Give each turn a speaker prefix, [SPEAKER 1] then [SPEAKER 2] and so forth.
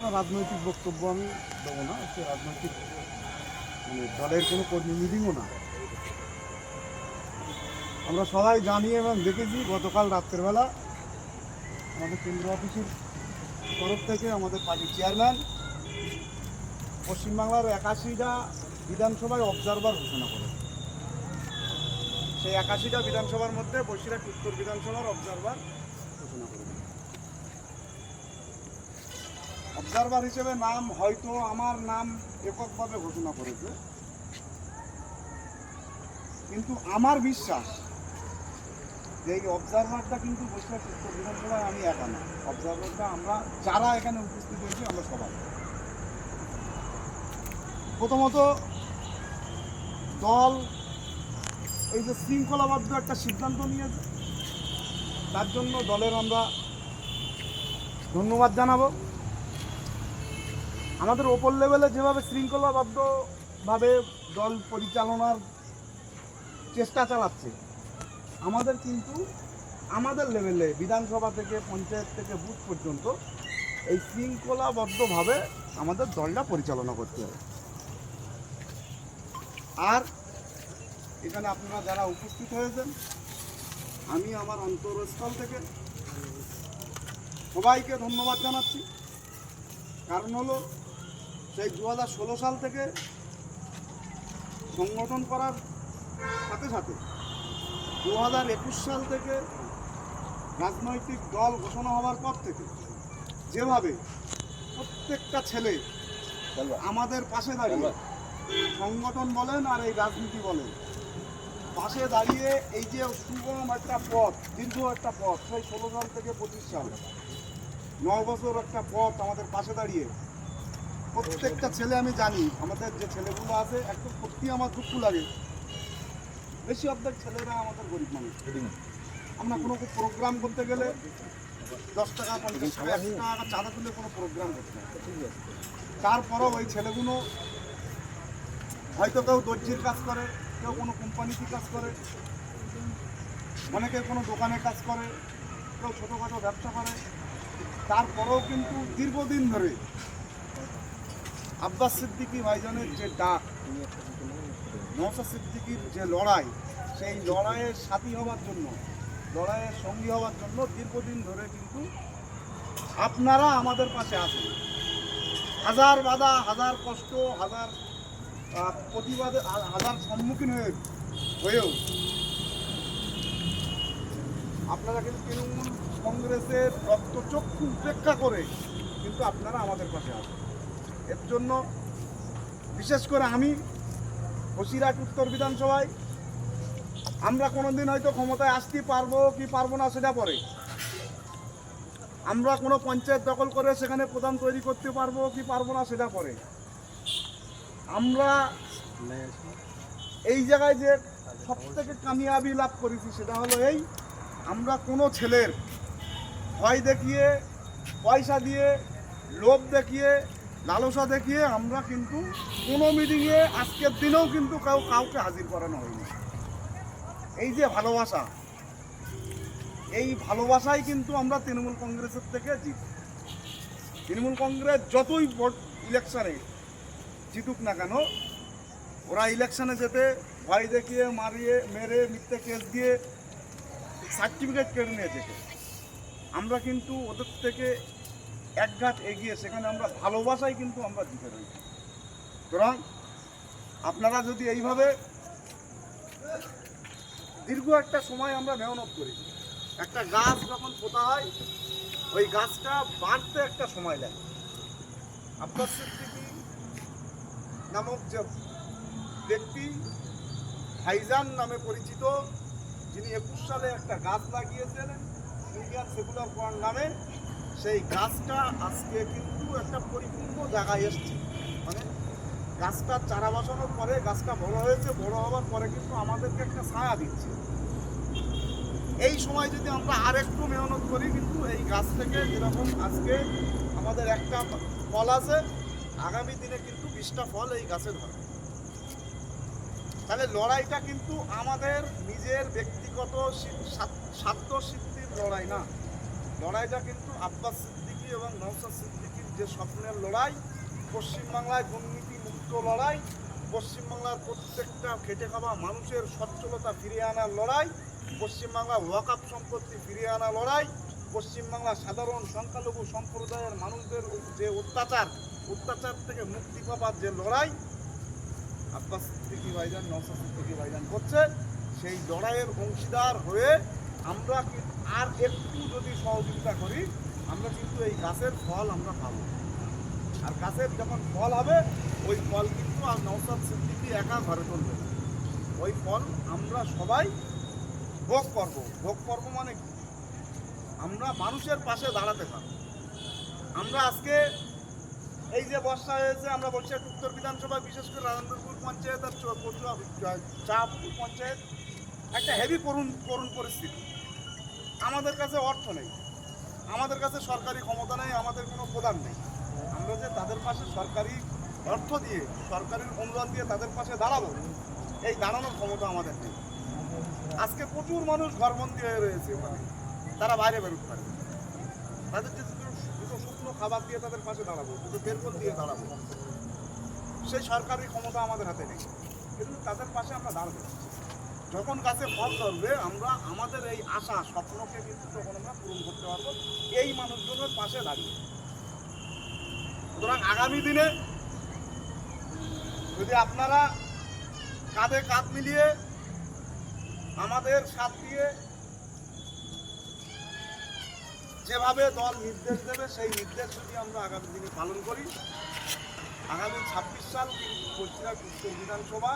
[SPEAKER 1] রাজনৈতিক বক্তব্য আমি দেবো না, সে রাজনৈতিক মানে দলের কোনো কর্মী মিটিংও না। আমরা সবাই জানি এবং দেখেছি, গতকাল রাত্রেবেলা আমাদের কেন্দ্র অফিসের তরফ থেকে আমাদের পার্টির চেয়ারম্যান, পশ্চিমবাংলার একাশিটা বিধানসভায় অবজারভার ঘোষণা করে সেই একাশিটা বিধানসভার মধ্যে বসিরহাট উত্তর বিধানসভার অবজারভার ঘোষণা করে অবজারভার হিসেবে নাম হয়তো আমার নাম এককভাবে ঘোষণা করেছে। কিন্তু আমার বিশ্বাস, যে এই অবজারভারটা কিন্তু বসিরহাট উত্তর বিধানসভায় আমি একা না। অবজারভারটা আমরা, যারা এখানে উপস্থিত হয়েছি, আমরা সবাই। প্রথমত, দল এই যে শৃঙ্খলাবদ্ধ একটা সিদ্ধান্ত নিয়েছে, তার জন্য দলের আমরা ধন্যবাদ জানাব। আমাদের ওপর লেভেলে যেভাবে শৃঙ্খলাবদ্ধভাবে দল পরিচালনার চেষ্টা চালাচ্ছে, আমাদের কিন্তু আমাদের লেভেলে বিধানসভা থেকে, পঞ্চায়েত থেকে বুথ পর্যন্ত এই শৃঙ্খলাবদ্ধভাবে আমাদের দলটা পরিচালনা করতে হবে। আর এখানে আপনারা যারা উপস্থিত হয়েছেন, আমি আমার অন্তরস্থল থেকে সবাইকে ধন্যবাদ জানাচ্ছি। কারণ হলো সেই দু হাজার ষোলো সাল থেকে সংগঠন করার সাথে সাথে দু হাজার একুশ সাল থেকে রাজনৈতিক দল ঘোষণা হওয়ার পর থেকে যেভাবে প্রত্যেকটা ছেলে আমাদের পাশে দাঁড়িয়ে সংগঠন বলেন আর এই রাজনীতি বলেন, পাশে দাঁড়িয়ে এই যে সুগম একটা পথ, দীর্ঘ একটা পথ, সেই ষোলো সাল থেকে পঁচিশ সাল নয় বছর একটা পথ আমাদের পাশে দাঁড়িয়ে প্রত্যেকটা ছেলে আমি জানি, আমাদের যে ছেলেগুলো আছে, একদম সত্যি আমার দুঃখ লাগে। বেশি অর্ধেক ছেলেরা আমাদের গরিব মানুষ। আমরা কোনো প্রোগ্রাম করতে গেলে দশ টাকা, পঞ্চাশ টাকা, একশো টাকা চাঁদা তুলে কোনো প্রোগ্রাম করতে তারপরও ওই ছেলেগুলো হয়তো কেউ দর্জির কাজ করে, কেউ কোনো কোম্পানিতে কাজ করে, অনেকে কোনো দোকানে কাজ করে, কেউ ছোটোখাটো ব্যবসা করে। তারপরেও কিন্তু দীর্ঘদিন ধরে আব্বাস সিদ্দিকী ভাইজানের যে ডাক নওশাদ সিদ্দিকীর যে লড়াই, সেই লড়াইয়ের সাথী হওয়ার জন্য, লড়াইয়ের সঙ্গী হওয়ার জন্য দীর্ঘদিন ধরে কিন্তু আপনারা আমাদের পাশে আছেন। হাজার বাধা, হাজার কষ্ট, হাজার প্রতিবাদে হাজার সম্মুখীন হয়ে, হয়েও আপনারা কিন্তু তৃণমূল কংগ্রেসের রক্তচক্ষু উপেক্ষা করে কিন্তু আপনারা আমাদের পাশে আছেন। এর জন্য বিশেষ করে আমি বসিরহাট উত্তর বিধানসভায়, আমরা কোনোদিন হয়তো ক্ষমতায় আসতে পারব কি পারব না সেটা পরে। আমরা কোনো পঞ্চায়েত দখল করে সেখানে প্রধান তৈরি করতে পারব কি পারব না সেটা পরে। আমরা এই জায়গায় যে সব থেকে কামিয়াবি লাভ করেছি সেটা হলো এই, আমরা কোনো ছেলের ভয় দেখিয়ে, পয়সা দিয়ে, লোভ দেখিয়ে লালসা দেখিয়ে আমরা কিন্তু কোনো মিটিংয়ে আজকের দিনেও কিন্তু কাউ কাউকে হাজির করানো হয়নি। এই যে ভালোবাসা, এই ভালোবাসাই কিন্তু আমরা তৃণমূল কংগ্রেসের থেকে জিত তৃণমূল কংগ্রেস যতই ভোট ইলেকশনে জিতুক না কেন, ওরা ইলেকশনে যেতে ভয় দেখিয়ে, মারিয়ে, মেরে, মিথ্যে কেস দিয়ে সার্টিফিকেট কেড়ে নিয়ে যেতে। আমরা কিন্তু ওদের থেকে এক ঘাট এগিয়ে, সেখানে আমরা ভালোবাসাই কিন্তু আমরা জিতে রয়েছি সুতরাং আপনারা যদি এইভাবে দীর্ঘ একটা সময় আমরা মেহনত করি, একটা গাছ যখন পোতা হয়, ওই গাছটা বাড়তে একটা সময় লাগে। আব্বাস সিদ্দিকী নামক যে ব্যক্তি ভাইজান নামে পরিচিত, যিনি একুশ সালে একটা গাছ লাগিয়েছিলেন, ইন্ডিয়ান সেকুলার ফ্রন্ট নামে সেই গাছটা আজকে কিন্তু একটা পরিপূর্ণ জায়গায় এসছে। মানে গাছটা চারা বসানোর পরে গাছটা বড় হয়েছে, বড় হওয়ার পরে কিন্তু আমাদেরকে একটা ছায়া দিচ্ছে। এই সময় যদি আমরা আর একটু মেহনত করি, কিন্তু এই গাছ থেকে যেরকম আজকে আমাদের একটা ফল আছে, আগামী দিনে কিন্তু বিশটা ফল এই গাছে ধরবে। তাহলে লড়াইটা কিন্তু আমাদের নিজের ব্যক্তিগত স্বার্থ সিদ্ধির লড়াই না। লড়াইটা কিন্তু আব্বাস সিদ্দিকী এবং নৌসাদ সিদ্দিকীর যে স্বপ্নের লড়াই, পশ্চিমবাংলায় দুর্নীতি মুক্ত লড়াই, পশ্চিমবাংলার প্রত্যেকটা খেটে খাওয়া মানুষের সচ্ছলতা ফিরিয়ে আনার লড়াই, পশ্চিমবাংলা ওয়াকাপ সম্পত্তি ফিরিয়ে আনা লড়াই, পশ্চিমবাংলা সাধারণ সংখ্যালঘু সম্প্রদায়ের মানুষদের যে অত্যাচার অত্যাচার থেকে মুক্তি পাবার যে লড়াই, আব্বাস সিদ্দিকী ভাইজান নওসাদ সিদ্দিকী ভাইজান করছে, সেই লড়াইয়ের অংশীদার হয়ে আমরা আর একটু যদি সহযোগিতা করি, আমরা কিন্তু এই গাছের ফল আমরা পাবো। আর গাছের যখন ফল হবে, ওই ফল কিন্তু আর নওসাদ সিদ্দিকী একা ঘরে তুলবে না। ওই ফল আমরা সবাই ভোগ করব। ভোগ করব মানে কি? আমরা মানুষের পাশে দাঁড়াতে পারব। আমরা আজকে এই যে বর্ষা হয়েছে, আমরা বলছি উত্তর বিধানসভা, বিশেষ করে রাজেন্দ্রপুর পঞ্চায়েত আর চাপুর পঞ্চায়েত, একটা হেভি করুণ করুণ পরিস্থিতি। আমাদের কাছে অর্থ নেই। আমাদের কাছে সরকারি ক্ষমতা নেই, আমাদের কোনো প্রদান নেই। আমরা যে তাদের পাশে সরকারি অর্থ দিয়ে, সরকারের অনুদান দিয়ে তাদের পাশে দাঁড়াবো, এই দাঁড়ানোর ক্ষমতা আমাদের নেই। আজকে প্রচুর মানুষ ঘরবন্দি হয়ে রয়েছে ওখানে। তারা বাইরে বেরোতে পারে তাদের যে দুটো শুকনো খাবার দিয়ে তাদের পাশে দাঁড়াবো, দুটো বেরকল দিয়ে দাঁড়াবো। সেই সরকারি ক্ষমতা আমাদের হাতে নেই। কিন্তু তাদের পাশে আমরা দাঁড়াবো যখন গাছে ফল ধরবে, আমরা আমাদের এই আশা, স্বপ্নকে কিন্তু তখন আমরা পূরণ করতে পারব। এই মানুষজনের পাশে দাঁড়িয়ে। সুতরাং আগামী দিনে যদি আপনারা কাঁধে কাঁধ মিলিয়ে আমাদের সাথ দিয়ে যেভাবে দল নির্দেশ দেবে, সেই নির্দেশ যদি আমরা আগামী দিনে পালন করি, আগামী ছাব্বিশ সাল কিন্তু বসিরহাট উত্তর বিধানসভা